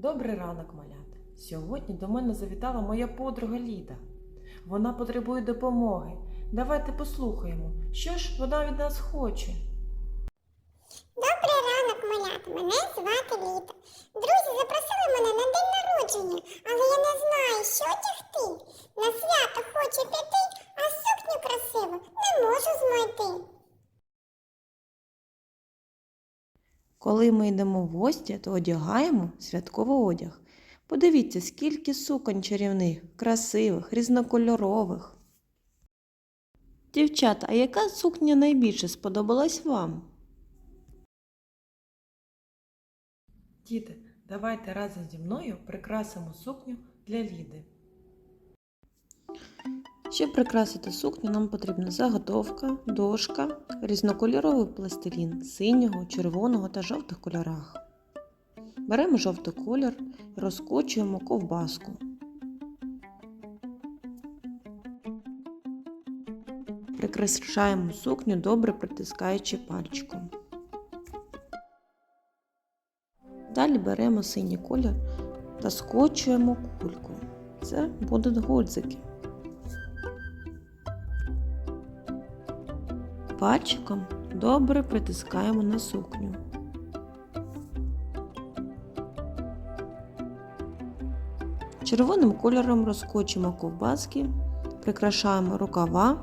Добрий ранок, малята. Сьогодні до мене завітала моя подруга Ліда. Вона потребує допомоги. Давайте послухаємо, що ж вона від нас хоче. Добрий ранок, малята. Мене звати Літа. Друзі запросили мене на день народження, але я не знаю, що одягти. На свято хочу піти, а сукню красиву не можу знайти. Коли ми йдемо в гості, то одягаємо святковий одяг. Подивіться, скільки суконь чарівних, красивих, різнокольорових. Дівчата, а яка сукня найбільше сподобалась вам? Діти, давайте разом зі мною прикрасимо сукню для Ліди. Щоб прикрасити сукню, нам потрібна заготовка, дошка, різнокольоровий пластилін синього, червоного та жовтих кольорах. Беремо жовтий колір і розкочуємо ковбаску. Прикрашаємо сукню, добре притискаючи пальчиком. Далі беремо синій колір та скочуємо кульку. Це будуть гудзики. Пальчиком добре притискаємо на сукню. Червоним кольором розкочимо ковбаски, прикрашаємо рукава.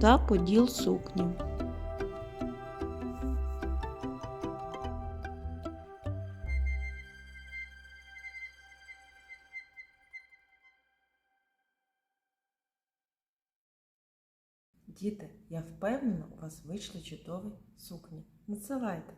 Та поділ сукні. Діти, я впевнена, у вас вийшли чудові сукні. Надсилайте.